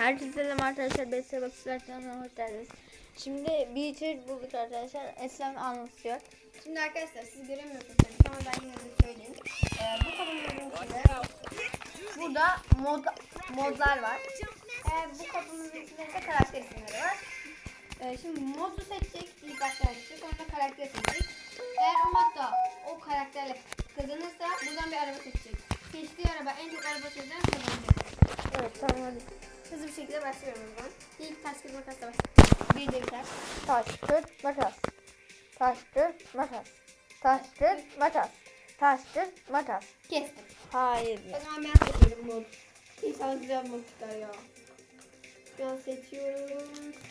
Herkese selam arkadaşlar. Besle Bakışlar kanalına hoş geldiniz. Şimdi bir içerik bulduk arkadaşlar. Eslem anlatıyor. Şimdi arkadaşlar siz göremiyorsunuz tabii ama ben yine de söyleyeyim. Ee, bu kabımızın içinde burada mod, modlar var. Ee, bu kabımızın içinde ise karakter isimleri var. Ee, şimdi modu seçecek ilk başlangıçta sonra karakter seçecek. Eğer o modda o karakterle kazanırsa buradan bir araba seçecek. Seçtiği araba en çok araba seçen kazanacak. Evet tamam hadi. Hızlı bir şekilde başlıyorum o zaman. İlk taş kırma makasla başlayalım. Bir de biter. Taş, kırk, makas. Taş, kırk, makas. Taş, kırk, makas. Taş, kırk, makas. Kestim. Hayır. O zaman ben seçiyorum mod. İnşallah güzel mod çıkar ya. Ben seçiyorum.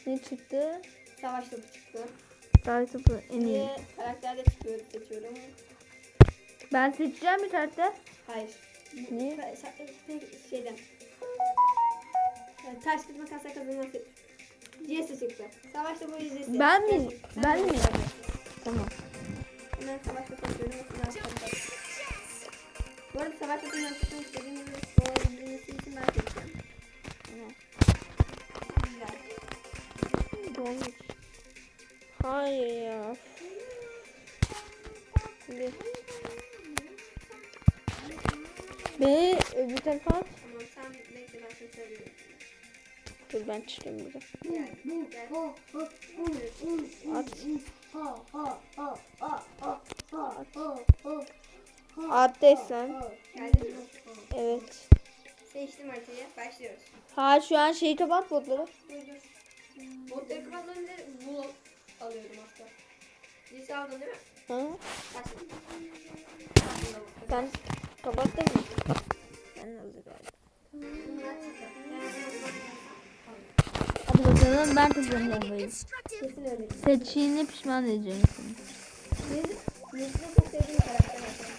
Ne çıktı? Savaş topu çıktı. Taş topu en iyi. Ve karakter de çıkıyor seçiyorum. Ben seçeceğim bir karakter. Hayır. Niye? Tek- Şeyden. Yani Taş kırma kasa kazanan seç. Jesse çıktı. Savaş topu Jesse. Ben mi? Ben de mi? Tamam. Hemen savaş topu atıyorum. Silah topu. Bu arada savaş topunun arkasına istediğiniz olabilmesi için ben seçeceğim. Güzel. Dolmuş. Hayır ya. Bir. Ve öbür tarafa. Tamam sen bekle ben sana söyleyeyim. Dur ben çıkayım burada. At. At desem. Evet. Seçtim haritayı. Başlıyoruz. Ha şu an şeyi kapat botları. Dur dur. Botları kapatmadan önce bul alıyorum hatta. Lise aldın değil mi? Ha? Başladım. Sen kapattın mı? Ben hazır galiba. Bakalım ben kazanacağım. Kesin öyle. Seçtiğine pişman edeceğim seni. Nesine çok sevdiğim karakter arkadaşlar.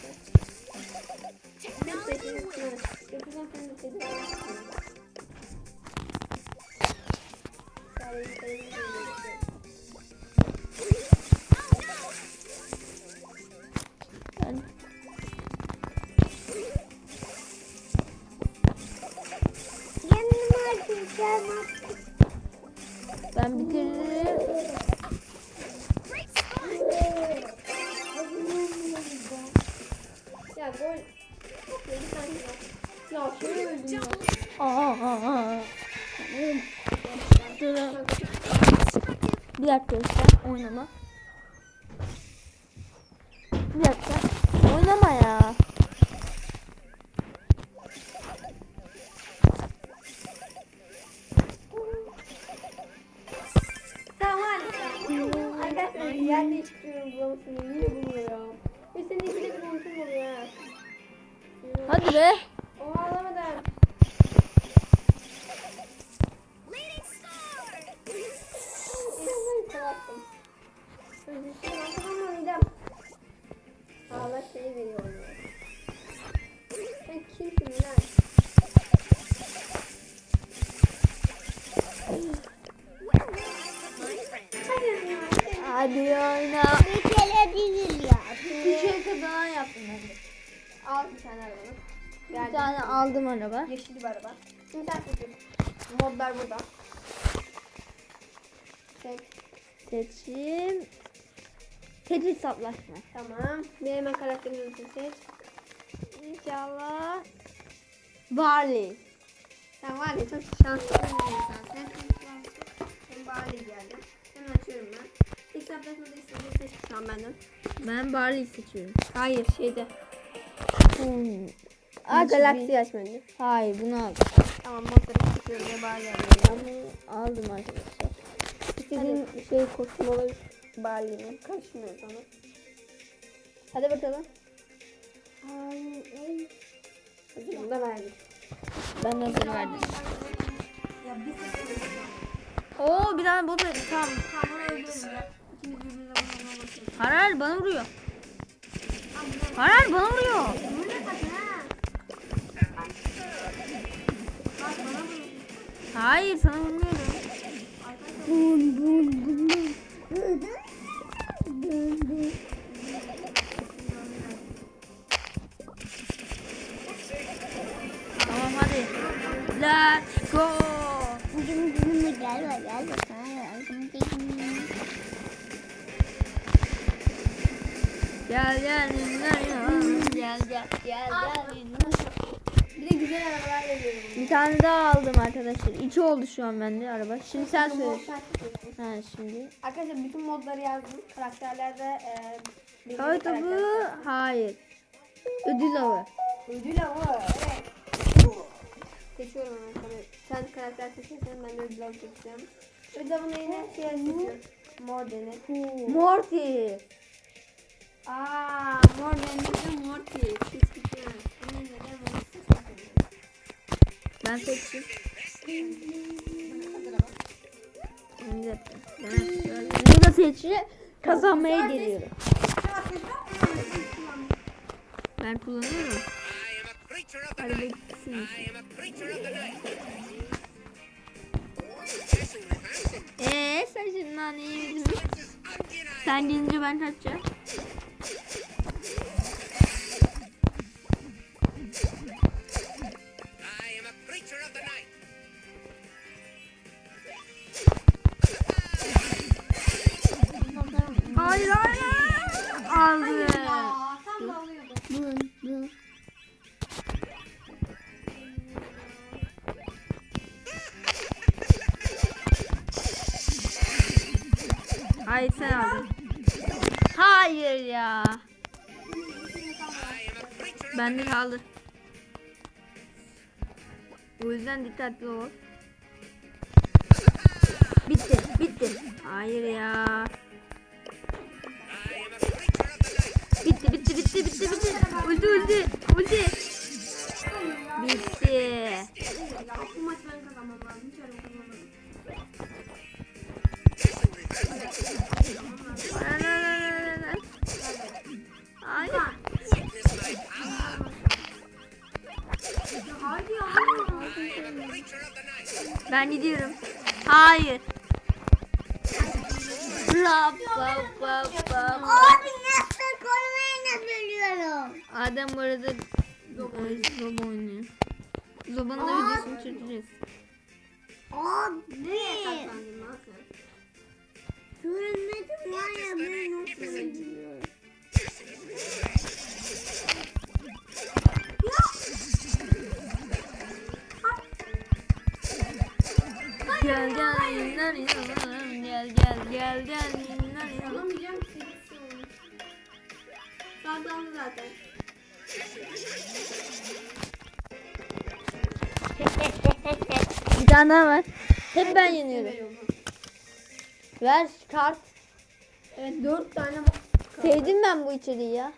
Benim seçtiğim Sınır. Yapacağım senin de sevdiğin karakter. Sadece sevdiğim Dur. Bir dakika işte oynama. Bir dakika. Oynama ya. Tamam harika. Arkadaşlar yerde çıkıyorum bulamasını. Yine buluyorum. Ve senin ikide bir unutum oluyor ha. Hadi be. Oha Allah şey veriyor onu. Sen kimsin lan? Hadi oyna. Bir kere değil ya. Bir şey kazanan yaptım ben. Al bir tane arabanı. Bir Verdim. tane aldım araba. Yeşil bir araba. Şimdi sen seçiyorsun. Modlar burada. Seç. Seçim. Tetris hesaplaşma. Tamam. Bir hemen karakterimizi seç. İnşallah. Barley. Sen var ya çok şanslı bir insansın. Benim bari geldi. Hemen açıyorum ben. Hesaplaşmada istediğini seç şu an benden. Ben Barley seçiyorum. Hayır şeyde. Hmm. Aa galaksi bir- aç bence. Hayır bunu al. Tamam modları seçiyorum ve bari Ben alıyorum. bunu aldım arkadaşlar. İstediğin şey kostüm Barley'ine. Karışmıyor sana. Hadi bakalım. Bunu da verdik. Ben hazır verdim. Ya bir seçelim. Oo bir tane bot verdim. Tamam. Hayır bana vuruyor. Hayır bana vuruyor. Hayır sana vurmuyorum. Bun bun. Bun bun. Tamam hadi. Let's go. Cım cım gel gel gel sana yardım edeyim. Gel gel minnak gel gel gel gel. Bir de güzel arabalar veriyorum. Bir tane daha aldım arkadaşlar. İki oldu şu an bende araba. Şimdi sen söyle. Ha şimdi. Arkadaşlar bütün modları yazdım. Karakterlerde e, belirli Hava karakter- hayır. Ödül avı. Ödül avı. Evet. Seçiyorum hemen sana. Sen karakter seçersen ben de ödül avı seçeceğim. Ödül avı neyine? Şey seçiyorum. Mor dene. Morty. Aaa mor dene Morty. Seçeceğim. Bunun neden bunu seçeceğim? Ben seçtim. Hazır ama. Bir dakika. Ben bunu da seçi kazanmaya geliyorum. Ben kullanıyorum. Hadi beklesin. Eee sen şimdi mi? Sen gelince ben kaçacağım. Bende kaldı. O yüzden dikkatli ol. Bitti, bitti. Hayır ya. Bitti, bitti, bitti, bitti, bitti. Ulti, ulti, ulti. Bitti. Bu. Ben gidiyorum. Hayır. Rap, rap, rap, rap. Abi nasıl koymayı biliyorum. Adem bu arada Zoba oynuyor. Zoba'nın da videosunu çekeceğiz. Abi. Görmedim var ya ben nasıl biliyorum. Gel inler inler gel gel gel gel inler inler. Alamayacağım ki gitsin. Saklandı zaten. Bir tane daha var. Hep ben yeniyorum. Ver kart. Evet dört tane Sevdim ben bu içeriği ya.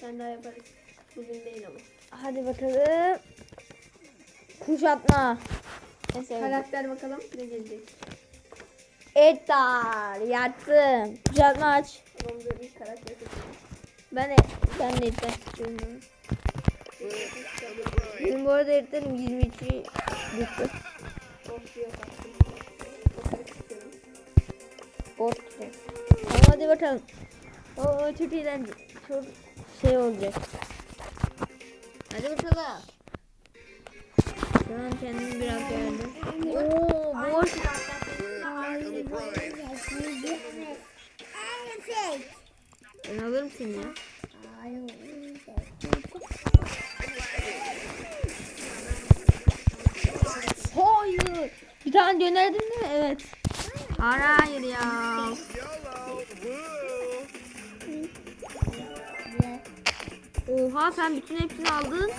Sen daha yaparız. Bugün değil ama. Hadi bakalım. Kuşatma. Sevdiğim. Karakter bakalım ne gelecek. Edgar yattım. Kuşatma aç. Ben ben de Edgar istiyorum. Benim bu arada Edgar'ım 22 bitti. Bot. Hadi bakalım. Oo çok eğlenceli. Çok şey olacak. Hadi bakalım. Şu an kendimi biraz gördüm. Oo boş. Ben alırım seni ya. Hayır. Bir tane dönerdin mi? Evet. Hayır ya. Oha sen bütün hepsini aldın.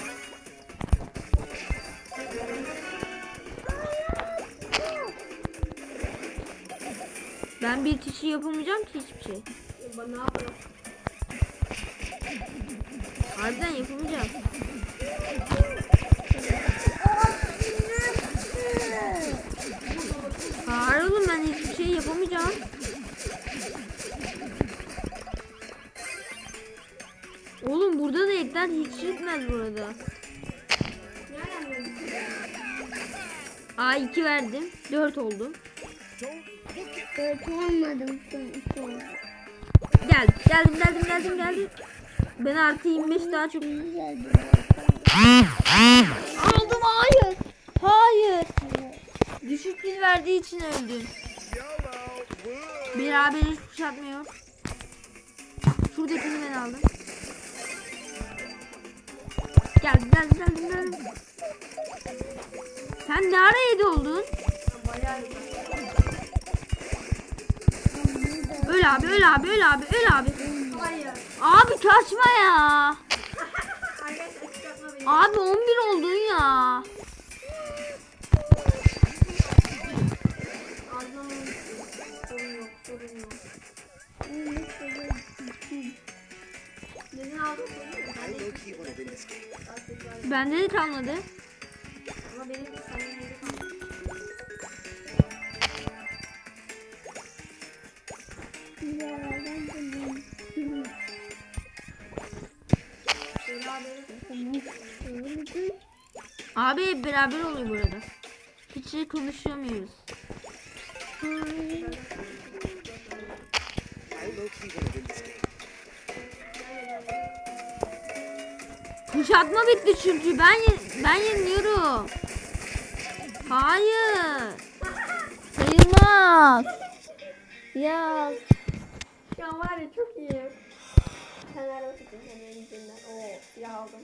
Ben bir kişi yapamayacağım ki hiçbir şey. Bana yapalım? Harbiden yapamayacağım. Hayır oğlum ben hiçbir şey yapamayacağım. Oğlum burada da ekler hiç gitmez burada. Nereden geldin? A2 verdim. 4 oldum. Dört olmadım. Oldu. Geldim geldim geldim geldim geldim. Ben artı 25 daha çok aldım hayır. Hayır. Düşük pil verdiği için öldüm. Beraber hiç kuşatmıyor. Şuradakini ben aldım. Geldim geldim geldim geldim. Sen ne ara yedi oldun? Bayağı. Öl abi öl abi öl abi öl abi. Hayır. Abi kaçma ya. Abi 11 oldun ya. Ağzına mı Sorun beraber oluyor burada. Hiç şey konuşamıyoruz. Kuşatma bitti çünkü ben ben yeniliyorum. Hayır. Sayılmaz. Ya an var ya çok iyi. Sen araba tutun senin elinden. Oo silah aldım.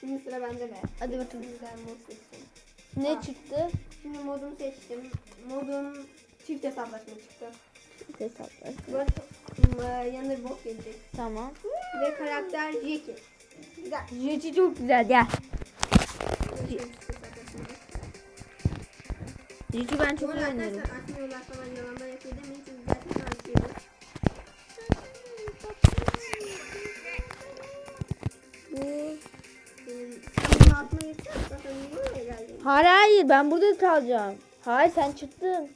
Şimdi sıra bende de. hadi bakalım. Güzel mod seçtim. Ne çıktı? Şimdi modumu seçtim. Modum çift hesaplaşma çıktı. Hesaplar. Bak m- yanında bir bot gelecek. Tamam. Ve karakter Jackie. Güzel. Jeci çok güzel gel. Jeci ben çok oynuyorum. arkadaşlar açmıyorlar falan yalandan yapıyor demeyin çünkü gerçekten açıyorum. Hayır hayır ben burada kalacağım. Hayır sen çıktın.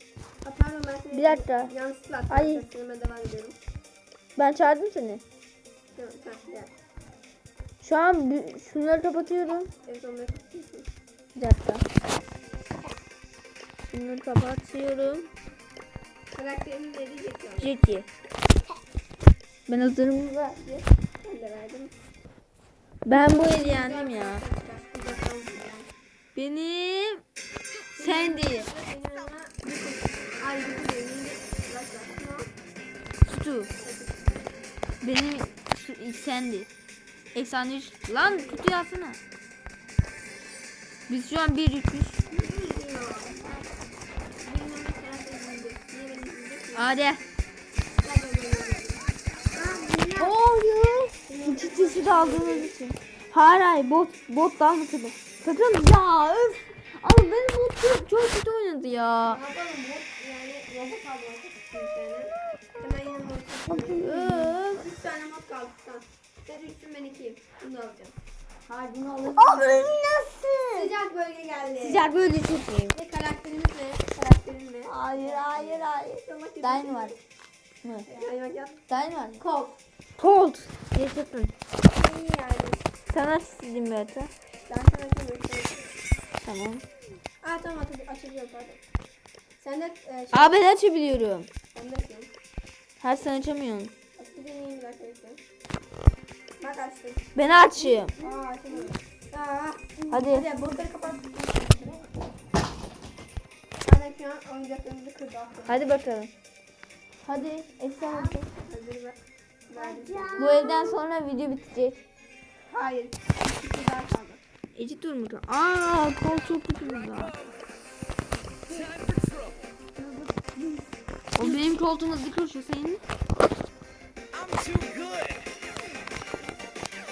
Ha, pardon ben seni Bir dakika. yanlışlıkla Ay. Sinema devam ediyorum. Ben çağırdım seni. Tamam tamam gel. Şu an bir- şunları kapatıyorum. Evet onları kapatıyorsun. Bir dakika. Şunları kapatıyorum. Karakterini de aldım. Jackie. Ben hazırım. Ben de verdim. Ben bu eli yendim ya. Benim Sandy. Senin yanına Ay bir de yeni başlatma. Stu. Benim Sandy. Efsane. Lan kutuyu alsana. Biz şu an bir yükmüş. Hadi. Hayır. İkincisi de aldığınız için. Hayır hayır bot bot da almasın. Sakın ya öf. Ama benim bot çok, çok kötü oynadı ya. Üç tane mod kaldı. Sen üçsün ben ikiyim. Bunu da alacağım. Hayır bunu alırsın. nasıl? Sıcak bölge geldi. Sıcak böyle çok iyi. Ve karakterimiz ne? Karakterin ne? Hayır hayır hayır. Dynamite. Mı? Dynamite yap. Dynamite. Colt. Colt. Yaşasın. İyi yani. Sana bir hata. Ben sana açamıyorum. Tamam. Aa tamam aç- açabiliyorum pardon. Sen de e, şey, Aa ben açabiliyorum. sen de açıyorsun. Her sen açamıyorsun. Bak bir deneyeyim bir dakika bekle. Bak açtım. Ben açayım. Aa açamadım. Aa. Hadi. Hadi botları kapat. Aynen şu an oyuncaklarımızı kırdı attı. Hadi bakalım. Hadi Esra. Hazır bak. Verdim. Bu evden sonra video bitecek. Hayır. Bir şey daha kaldı. Eci dur mu? Aa kol çok. O benim koltuğum hızlı koşuyor senin.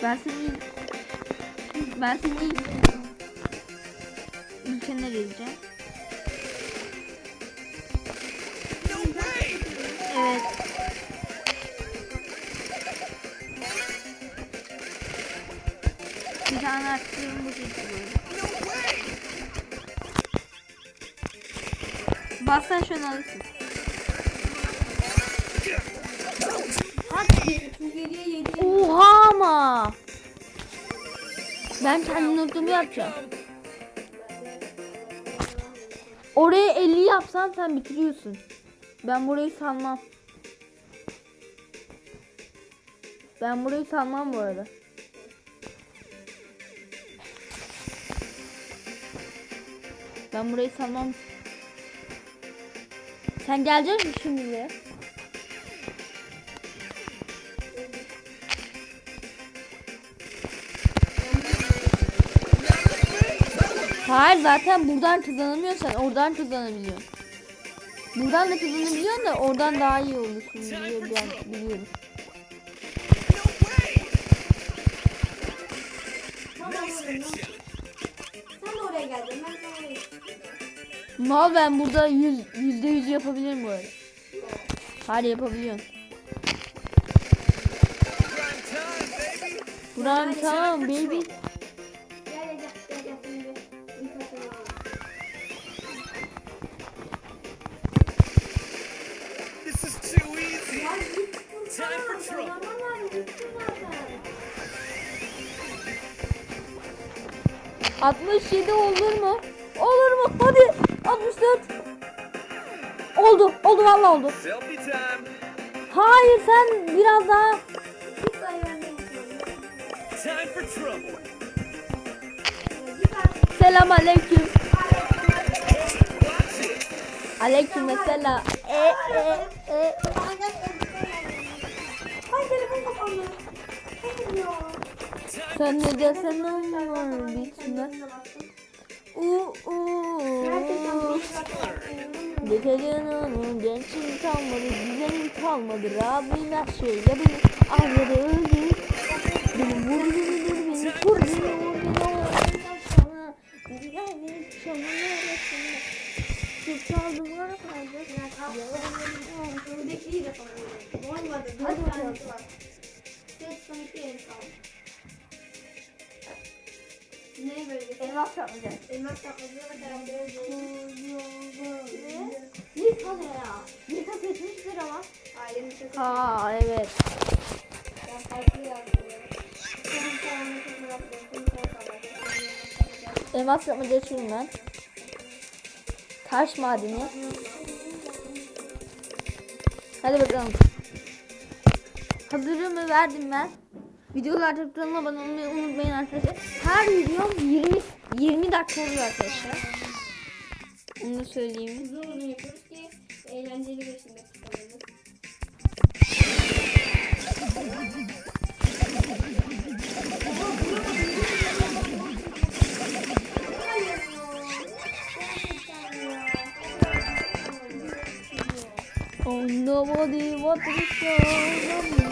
Ben seni ben seni ülkene vereceğim. Evet. Arttırıyorum bu şekilde. Bassan şunu alırsın. Oha ama. Ben kendi noktamı yapacağım. Oraya 50 yapsan sen bitiriyorsun. Ben burayı salmam. Ben burayı salmam bu arada. Ben burayı salmam. Sen gelecek misin şimdi? Hayır zaten buradan kazanamıyorsan oradan kazanabiliyorsun. Buradan da kazanabiliyorsun da oradan daha iyi olursun diye ben biliyorum. Sen geldin. Ben gittim. Mal ben burada yüz, yüzde yüz yapabilirim bu arada. Hadi yapabiliyorsun. Buram tamam baby. Gel gel gel gel gel seni bir mikrofonu alalım. This is too easy. Time for trouble. Zamanlar gitti zaten. 67 olur Oldu. Oldu vallahi oldu. Hayır sen biraz daha. Selam aleyküm. Aleyküm mesela. E e e. Sen ne desen olur bitmez. Uuu. Deterjanım gençim kalmadı, düzenim kalmadı. Rabbim her şeyle beni ağrıdı öldü. Beni vurdu, beni vurdu, beni vurdu. Sana güvenlik çamın arasında. Tutaldım arasında. Öndekiyi de falan. Olmadı. Hadi bakalım. var. Son iki el kaldı. Ne böyle? Elmas yapmayacağız. Elmas kaplıca ve ne ya? Lika seçmiştir ama. Ailenin sesi. Ha evet. Ben farklı yazdım. Elmas yapmaca açıyorum ben. Taş madeni. Hadi bakalım. Hazırımı verdim ben. Videolarda kanalıma abone olmayı unutmayın arkadaşlar. Her videom 20 20 dakika oluyor arkadaşlar. Onu da söyleyeyim. Uzun uzun yapıyoruz ki eğlenceli geçsin dakikalarımız. Oh nobody what is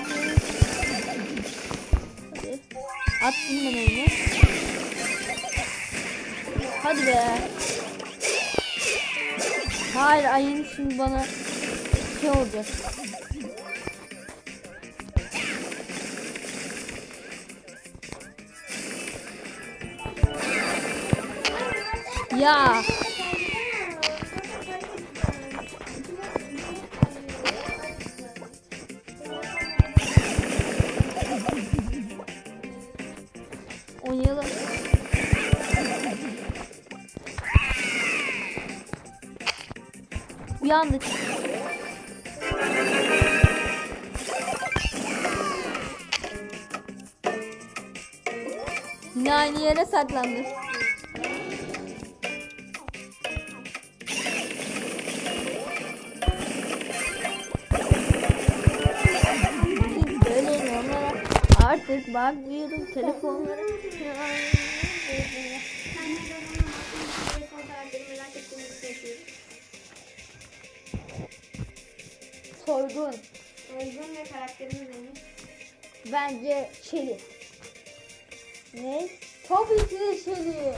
Hadi. Attım ben oyunu. Hadi be. Hayır ayın şimdi bana şey olacak. Ya. Çıktı. Yine aynı yere saklandı. Artık bakmıyorum telefonlara. Son karakteri merak Soygun. Uygun ve karakterimiz neymiş? Bence Şeli. Ne? Tabii ki de Şeli.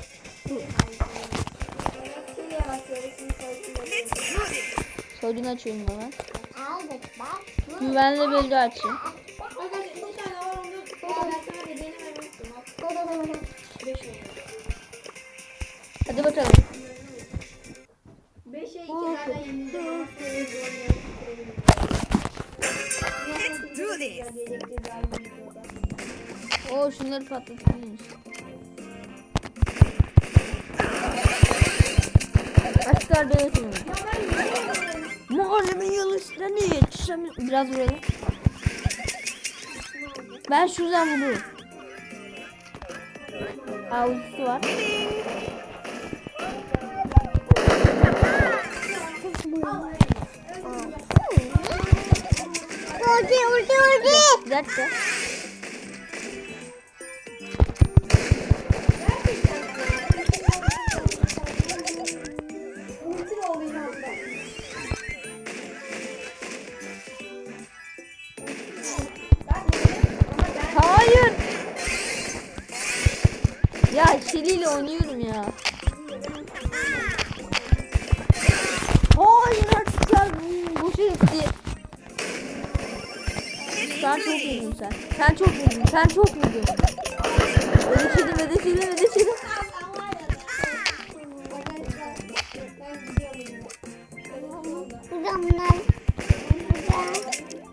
Soygun Soygun açıyorum bak. Güvenli bölge açayım. Arkadaşlar iki tane var onu daha do this. Oo şunları patlatıyoruz. Açlar yapıyorum. Muharrem'in yalışlarını yetişemiyor. Biraz vuralım. Ben şuradan vururum. Aa ultisi var. Ulti ulti ulti. Bir dakika. Hayır. Ya Şeli'yle oynuyorum ya. Sen. Çok vurdun. Sen çok vurdun. Ödeşelim ödeşelim ödeşelim. Buradan bunlar.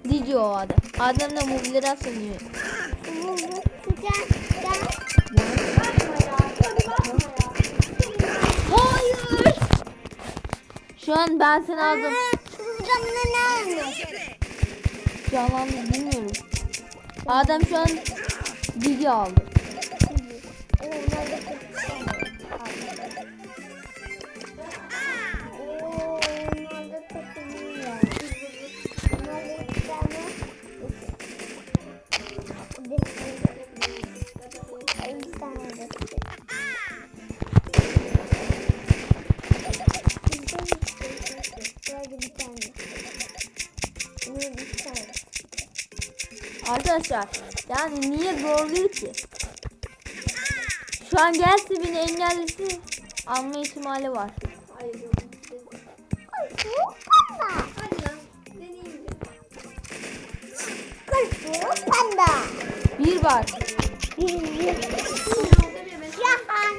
Dici o adam. Adam da mobilleri. Buradan. Hayır. Şu an ben seni aldım. Buradan ne ne? Canlandı bilmiyorum. Adem şu an Dici aldı. Yani niye zorluyor ki? Şu an gelse beni engellesi alma ihtimali var. Bir. Panda. Bir var. Bir bir. Yahan.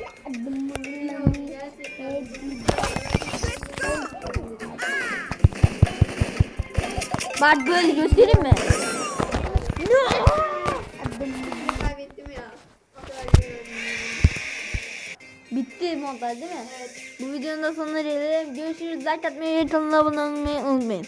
Bak böyle göstereyim mi? Modlar değil mi? Bu videonun da sonuna gelelim. Görüşürüz. Like atmayı, kanala abone olmayı unutmayın.